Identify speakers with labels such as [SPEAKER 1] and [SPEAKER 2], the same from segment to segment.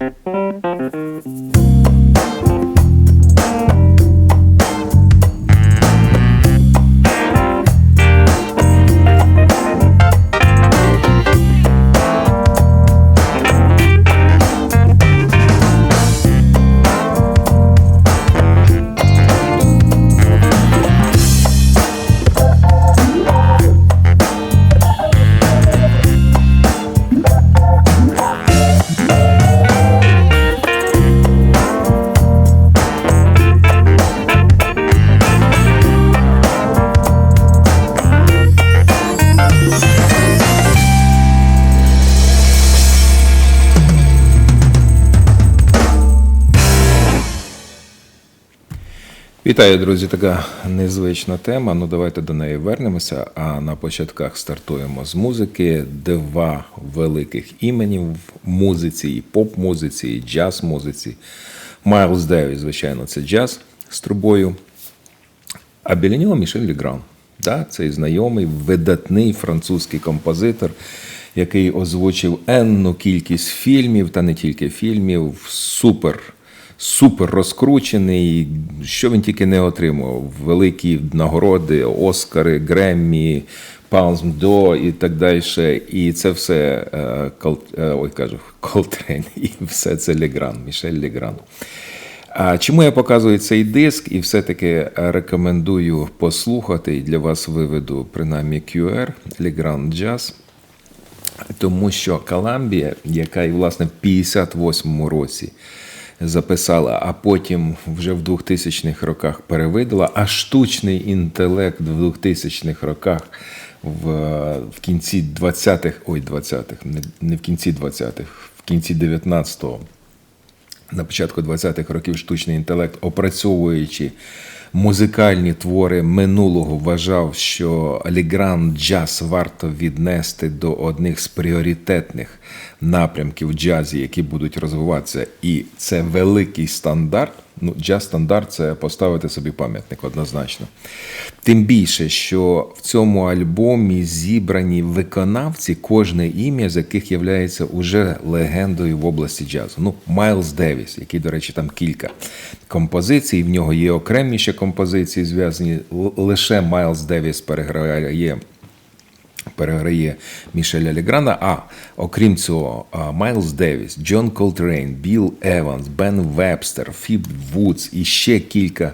[SPEAKER 1] Thank you. Вітаю, друзі! Така незвична тема. Ну давайте до неї вернемося. А на початках стартуємо з музики. Два великих імені в музиці, і поп-музиці, і джаз-музиці. Майлз Девіс, звичайно, це джаз з трубою. А біля нього Мішель Лігран. Да, цей знайомий, видатний французький композитор, який озвучив енну кількість фільмів, та не тільки фільмів, супер, супер розкручений. Що він тільки не отримував: великі нагороди, Оскари, Греммі, Палм До і так далі. І це все е, Кол, е, ой, кажу, Колтрейн, і все це Легран, Мішель Легран. А чому я показую цей диск і все-таки рекомендую послухати і для вас виведу принаймні QR Legrand Jazz, тому що Коламбія, яка і власне в 58-му році записала, а потім вже в 2000-х роках перевидала, а штучний інтелект в 2000-х роках в, в кінці 20-х, ой, 20-х, не, не в кінці 20-х, в кінці 19-го на початку 20-х років штучний інтелект, опрацьовуючи музикальні твори минулого, вважав, що Лігран джаз варто віднести до одних з пріоритетних напрямків джазі, які будуть розвиватися. І це великий стандарт. Ну, джаз стандарт це поставити собі пам'ятник однозначно. Тим більше, що в цьому альбомі зібрані виконавці, кожне ім'я з яких є уже легендою в області джазу. Ну, Майлз Девіс, який, до речі, там кілька композицій. В нього є окреміші композиції, зв'язані лише Майлз Девіс переграє переграє Мішеля Леграна. А окрім цього, Майлз Девіс, Джон Колтрейн, Білл Еванс, Бен Вебстер, Фіб Вудс і ще кілька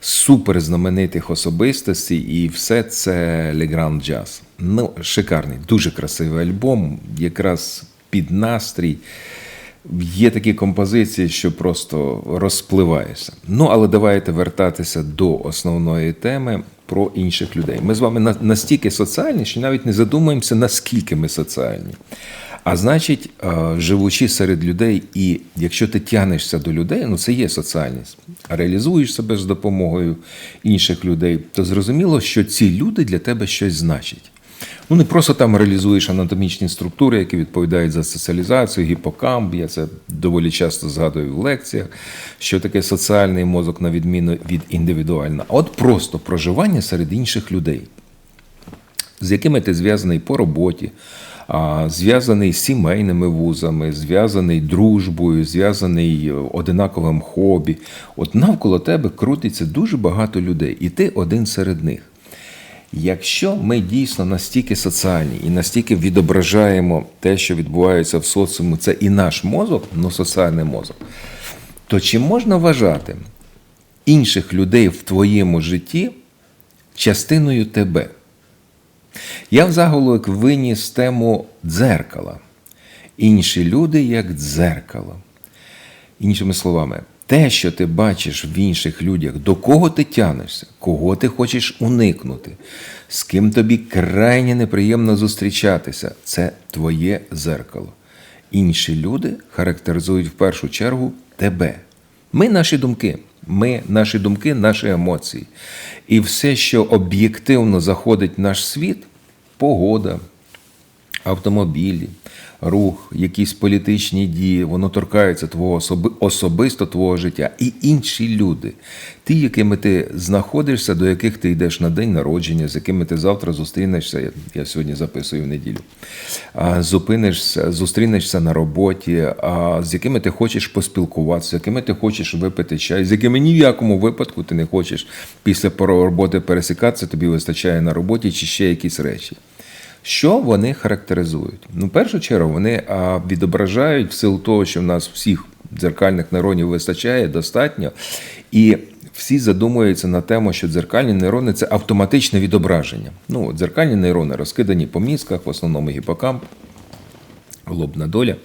[SPEAKER 1] суперзнаменитих особистостей, і все це Легран Джаз. Ну, шикарний, дуже красивий альбом, якраз під настрій. Є такі композиції, що просто розпливаєшся. Ну, але давайте вертатися до основної теми про інших людей. Ми з вами настільки соціальні, що навіть не задумуємося, наскільки ми соціальні. А значить, живучи серед людей, і якщо ти тянешся до людей, ну це є соціальність, а реалізуєш себе з допомогою інших людей, то зрозуміло, що ці люди для тебе щось значать. Ну, не просто там реалізуєш анатомічні структури, які відповідають за соціалізацію, гіпокамп. Я це доволі часто згадую в лекціях, що таке соціальний мозок, на відміну від індивідуального. А от просто проживання серед інших людей, з якими ти зв'язаний по роботі, зв'язаний з сімейними вузами, зв'язаний дружбою, зв'язаний одинаковим хобі. От навколо тебе крутиться дуже багато людей, і ти один серед них. Якщо ми дійсно настільки соціальні і настільки відображаємо те, що відбувається в соціумі, це і наш мозок, ну соціальний мозок, то чи можна вважати інших людей в твоєму житті частиною тебе? Я в заголовок виніс тему дзеркала. Інші люди як дзеркало. Іншими словами, те, що ти бачиш в інших людях, до кого ти тянешся, кого ти хочеш уникнути, з ким тобі крайне неприємно зустрічатися, це твоє зеркало. Інші люди характеризують в першу чергу тебе. Ми наші думки, ми наші думки, наші емоції. І все, що об'єктивно заходить в наш світ погода, автомобілі, рух, якісь політичні дії, воно торкається твого особи, особисто твого життя. І інші люди, ті, якими ти знаходишся, до яких ти йдеш на день народження, з якими ти завтра зустрінешся. Я, я сьогодні записую в неділю. А, зупинишся, зустрінешся на роботі, а, з якими ти хочеш поспілкуватися, з якими ти хочеш випити чай, з якими ні в якому випадку ти не хочеш після роботи пересікатися, тобі вистачає на роботі чи ще якісь речі. Що вони характеризують? Ну, в першу чергу, вони відображають в силу того, що в нас всіх дзеркальних нейронів вистачає достатньо, і всі задумуються на тему, що дзеркальні нейрони це автоматичне відображення. Ну, дзеркальні нейрони розкидані по мізках, в основному гіпокамп, лобна доля.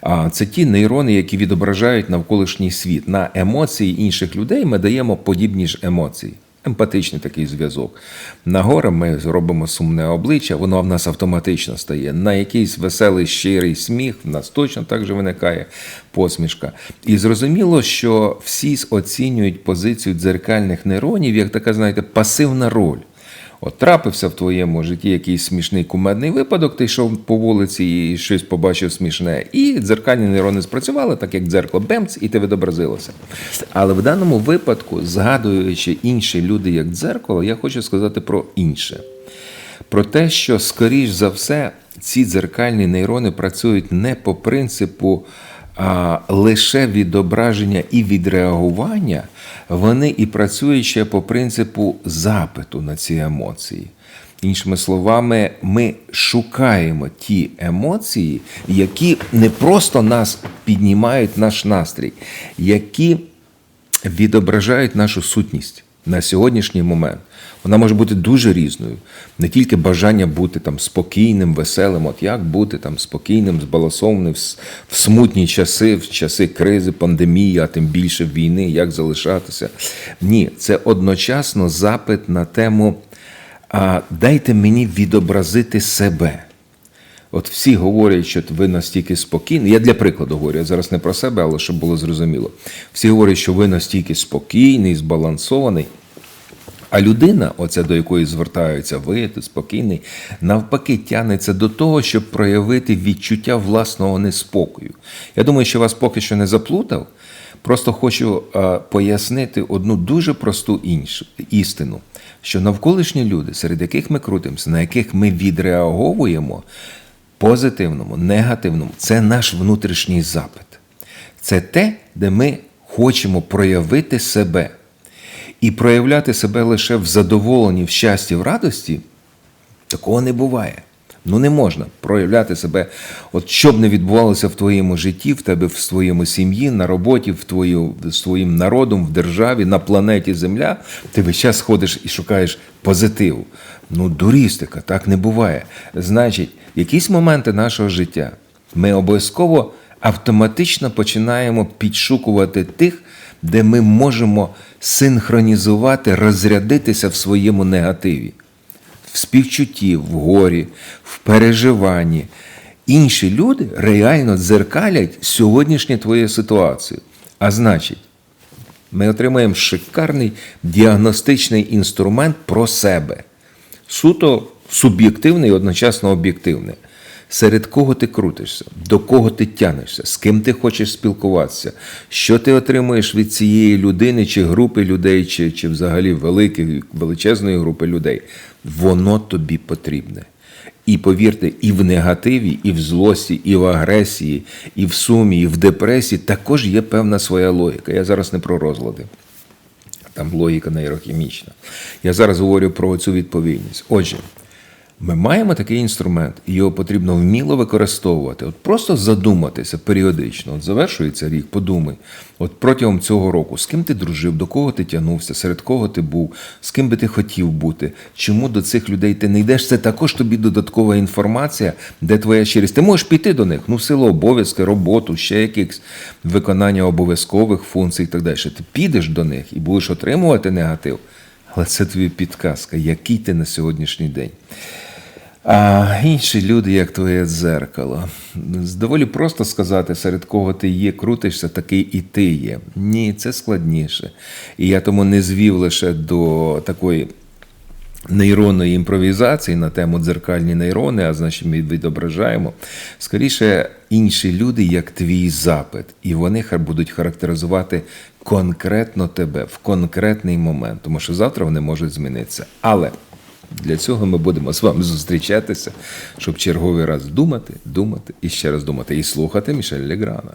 [SPEAKER 1] А це ті нейрони, які відображають навколишній світ. На емоції інших людей ми даємо подібні ж емоції. Емпатичний такий зв'язок. На горе ми зробимо сумне обличчя, воно в нас автоматично стає. На якийсь веселий, щирий сміх в нас точно так же виникає посмішка. І зрозуміло, що всі оцінюють позицію дзеркальних нейронів як така, знаєте, пасивна роль. От трапився в твоєму житті якийсь смішний кумедний випадок, ти йшов по вулиці і щось побачив смішне. І дзеркальні нейрони спрацювали, так як дзеркало бемц, і ти відобразилося. Але в даному випадку, згадуючи інші люди як дзеркало, я хочу сказати про інше. Про те, що, скоріш за все, ці дзеркальні нейрони працюють не по принципу лише відображення і відреагування, вони і працюють ще по принципу запиту на ці емоції. Іншими словами, ми шукаємо ті емоції, які не просто нас піднімають наш настрій, які відображають нашу сутність на сьогоднішній момент. Вона може бути дуже різною. Не тільки бажання бути там спокійним, веселим, от як бути там спокійним, збалансованим в смутні часи, в часи кризи, пандемії, а тим більше війни, як залишатися. Ні, це одночасно запит на тему а, дайте мені відобразити себе. От всі говорять, що ви настільки спокійні. Я для прикладу говорю, я зараз не про себе, але щоб було зрозуміло. Всі говорять, що ви настільки спокійний, збалансований. А людина, оця до якої звертаються, ви ти спокійний, навпаки, тянеться до того, щоб проявити відчуття власного неспокою. Я думаю, що вас поки що не заплутав. Просто хочу пояснити одну дуже просту іншу істину, що навколишні люди, серед яких ми крутимося, на яких ми відреаговуємо, позитивному, негативному, це наш внутрішній запит. Це те, де ми хочемо проявити себе. І проявляти себе лише в задоволенні, в щасті, в радості, такого не буває. Ну не можна проявляти себе, от що б не відбувалося в твоєму житті, в тебе в своєму сім'ї, на роботі, в твою, з твоїм народом, в державі, на планеті Земля. Ти весь час ходиш і шукаєш позитиву. Ну, дурістика, так не буває. Значить, якісь моменти нашого життя ми обов'язково автоматично починаємо підшукувати тих, де ми можемо синхронізувати, розрядитися в своєму негативі, в співчутті, в горі, в переживанні. Інші люди реально дзеркалять сьогоднішню твою ситуацію. А значить, ми отримаємо шикарний діагностичний інструмент про себе. Суто суб'єктивний і одночасно об'єктивний серед кого ти крутишся, до кого ти тянешся, з ким ти хочеш спілкуватися, що ти отримуєш від цієї людини, чи групи людей, чи чи взагалі великої, величезної групи людей, воно тобі потрібне. І повірте, і в негативі, і в злості, і в агресії, і в сумі, і в депресії також є певна своя логіка. Я зараз не про розлади. Там логіка нейрохімічна. Я зараз говорю про цю відповідність. Отже, ми маємо такий інструмент, і його потрібно вміло використовувати. От просто задуматися періодично. От завершується рік, подумай, от протягом цього року, з ким ти дружив, до кого ти тягнувся, серед кого ти був, з ким би ти хотів бути, чому до цих людей ти не йдеш? Це також тобі додаткова інформація, де твоя щирість. Ти можеш піти до них, ну, силу обов'язки, роботу, ще якихось виконання обов'язкових функцій і так далі. Ти підеш до них і будеш отримувати негатив. Але це тобі підказка, який ти на сьогоднішній день. А інші люди, як твоє дзеркало. Доволі просто сказати, серед кого ти є, крутишся, такий і ти є. Ні, це складніше. І я тому не звів лише до такої нейронної імпровізації на тему дзеркальні нейрони, а значить ми відображаємо. Скоріше, інші люди, як твій запит, і вони будуть характеризувати конкретно тебе в конкретний момент, тому що завтра вони можуть змінитися. Але для цього ми будемо з вами зустрічатися, щоб черговий раз думати, думати і ще раз думати, і слухати Мішель Леграна.